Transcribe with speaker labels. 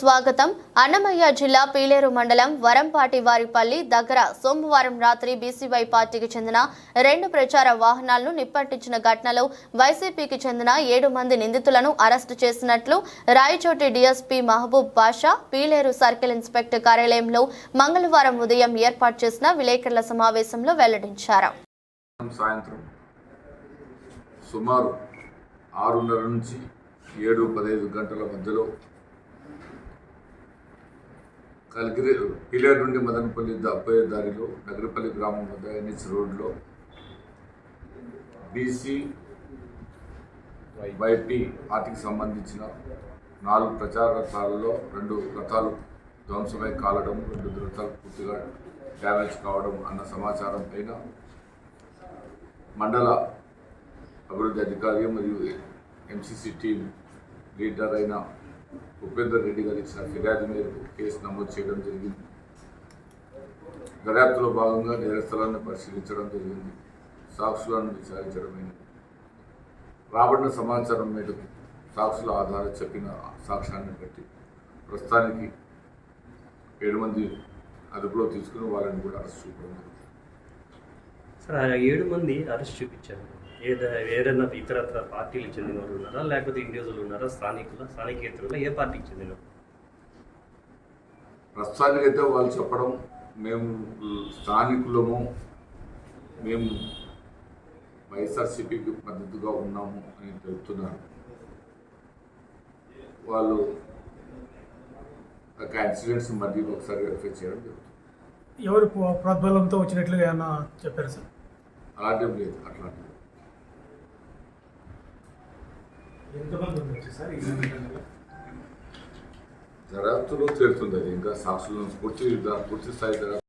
Speaker 1: స్వాగతం. అన్నమయ్య జిల్లా పీలేరు మండలం వరంపాటి వారిపల్లి దగ్గర సోమవారం రాత్రి బీసీవై పార్టీకి చెందిన రెండు ప్రచార వాహనాలను నిప్పట్టించిన ఘటనలో వైసీపీకి చెందిన ఏడు మంది నిందితులను అరెస్టు చేసినట్లు Rayachoti DSP Mahaboob Basha Pileru circle inspector కార్యాలయంలో మంగళవారం ఉదయం ఏర్పాటు చేసిన విలేకరుల సమావేశంలో వెల్లడించారు.
Speaker 2: సాయంత్రం సుమారు ఆరున్నర నుంచి ఏడు పదహైదు గంటల మధ్యలో కలిగిరి పిలేరు నుండి మదనపల్లి అబ్బాయి దారిలో నగరపల్లి గ్రామం వద్ద ఎన్హెచ్ రోడ్లో బీసీ వైపీ పార్టీకి సంబంధించిన నాలుగు ప్రచార రథాలలో రెండు రథాలు ధ్వంసమై కాలడం రెండు రథాలు పూర్తిగా డ్యామేజ్ కావడం అన్న సమాచారం పైన మండల అభివృద్ధి అధికారి మరియు ఎంసీసీ టీం లీడర్ అయిన ఉపేందర్ రెడ్డి గారు ఇచ్చిన ఫిర్యాదు మేరకు కేసు నమోదు చేయడం జరిగింది. దర్యాప్తులో భాగంగా నేరస్థలాన్ని పరిశీలించడం జరిగింది. సాక్షులను విచారించడమైనది రాబడిన సమాచారం మేరకు సాక్షుల ఆధారం చెప్పిన సాక్ష్యాన్ని బట్టి ప్రస్తుతానికి ఏడు మంది అదుపులో తీసుకుని వాళ్ళని కూడా అరెస్ట్ చూపడం జరిగింది.
Speaker 3: సార్ ఏడు మంది అరెస్ట్ చూపించారు. ఏద ఏదైనా ఇతరత్ర పార్టీలకు చెందిన వాళ్ళు ఉన్నారా? లేకపోతే ఇండివిజువల్ ఉన్నారా? స్థానికుల స్థానికేతరుల ఏ పార్టీకి చెందిన?
Speaker 2: ప్రస్తుతానికైతే వాళ్ళు చెప్పడం మేము స్థానికులము మేము వైఎస్ఆర్సీపీకి మద్దతుగా ఉన్నాము అని చెబుతున్నారు. వాళ్ళు ఒక యాక్సిడెంట్స్ మళ్ళీ ఒకసారి వెరిఫై చేయడం జరుగుతుంది.
Speaker 4: ఎవరు ప్ర- ప్రోద్బలంతో వచ్చినట్లుగా ఏమన్నా చెప్పారు సార్?
Speaker 2: అలాంటివి లేదు అట్లాంటివి దర్యాప్తులో తేలుతుంది అది ఇంకా సాక్షులను పూర్తి పూర్తి స్థాయి దర్యాప్తు